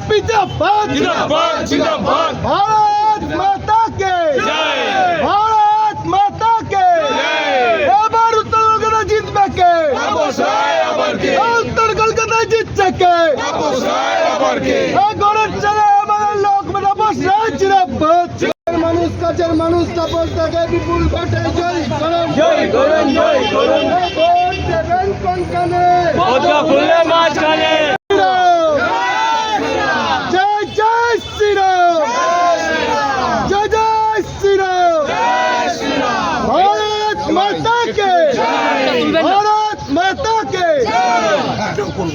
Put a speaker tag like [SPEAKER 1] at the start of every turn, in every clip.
[SPEAKER 1] জিন্দাবাদ
[SPEAKER 2] জিন্দাবাদ জিন্দাবাদ।
[SPEAKER 1] ভারত মাতা কে
[SPEAKER 2] জয়।
[SPEAKER 1] ভারত মাতা কে
[SPEAKER 2] জয়।
[SPEAKER 1] এবার উত্তর কলকাতা জিতবে কে?
[SPEAKER 2] অবশ্যই আবার কে?
[SPEAKER 1] উত্তর কলকাতা জিতছে কে?
[SPEAKER 2] অবশ্যই আবার কে?
[SPEAKER 1] গড়ের চলে আমাদের লোক মেটা বস জিন্দাবাদ মানুষ কাছের মানুষ তাপস থাকে বিপুল ভাটে জয় করণ
[SPEAKER 2] জয় করণ জয়
[SPEAKER 3] করণ কোন কানে ফুলে
[SPEAKER 4] মাছ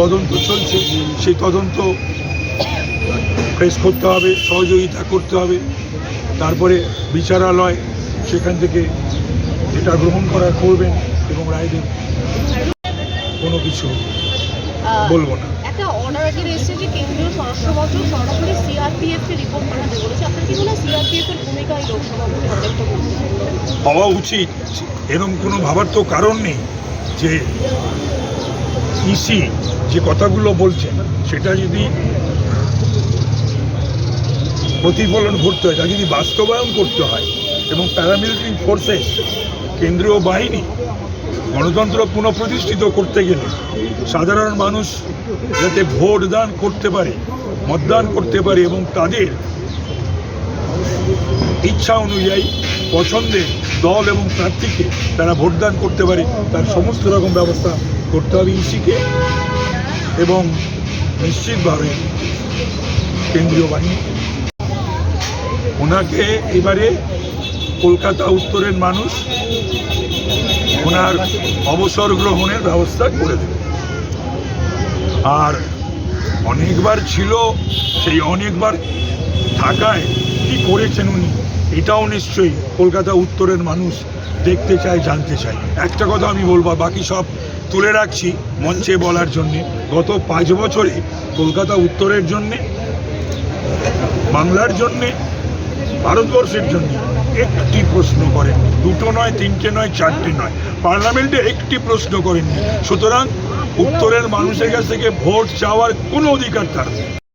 [SPEAKER 4] তদন্ত চলছে সেই তদন্ত ফেস করতে হবে সহযোগিতা করতে হবে। তারপরে বিচারালয় সেখান থেকে এটা গ্রহণ করার করবেন এবং রায় দেবেন কোনো কিছু বলব না।
[SPEAKER 5] একটা অর্ডার এসেছে যে কেন্দ্রীয় স্বরাষ্ট্র মন্ত্রক সরাসরি সিআরপিএফ কে রিপোর্ট পাঠাতে বলেছে। আপনার কি মনে হয় সিআরপিএফ এর ভূমিকা এই লোকসভা ভোটে অনেকটা গুরুত্বপূর্ণ?
[SPEAKER 4] হওয়া উচিত। এরকম কোনো ভাবার তো কারণ নেই যে ইসি যে কথাগুলো বলছেন, সেটা যদি প্রতিফলন ঘটতে হয়, তা যদি বাস্তবায়ন করতে হয়, এবং প্যারামিলিটারি ফোর্সেস কেন্দ্রীয় বাহিনী, গণতন্ত্র পুনঃপ্রতিষ্ঠিত করতে গেলে সাধারণ মানুষ যাতে ভোট দান করতে পারে, মতদান করতে পারে, এবং তাদের ইচ্ছা অনুযায়ী পছন্দের দল এবং প্রার্থীকে তারা ভোটদান করতে পারে, তার সমস্ত রকম ব্যবস্থা করতে হবে ইসিকে এবং নিশ্চিতভাবে কেন্দ্রীয় বাহিনী। ওনাকে এবারে কলকাতা উত্তরের মানুষ ওনার অবসর গ্রহণের ব্যবস্থা করে দেবে। আর অনেকবার ছিল, সেই অনেকবার থাকায় কি করেছেন উনি, এটাও নিশ্চয়ই কলকাতা উত্তরের মানুষ দেখতে চায়, জানতে চায়। একটা কথা আমি বলব বাকি সব তুলে রাখছি মঞ্চে বলার জন্যে। গত পাঁচ বছরে কলকাতা উত্তরের জন্যে, বাংলার জন্যে, ভারতবর্ষের জন্য একটি প্রশ্ন করেন দুটো নয়, তিনটে নয়, চারটে নয়। পার্লামেন্টে একটি প্রশ্ন করেননি। সুতরাং উত্তরের মানুষের কাছ থেকে ভোট চাওয়ার কোনো অধিকার তার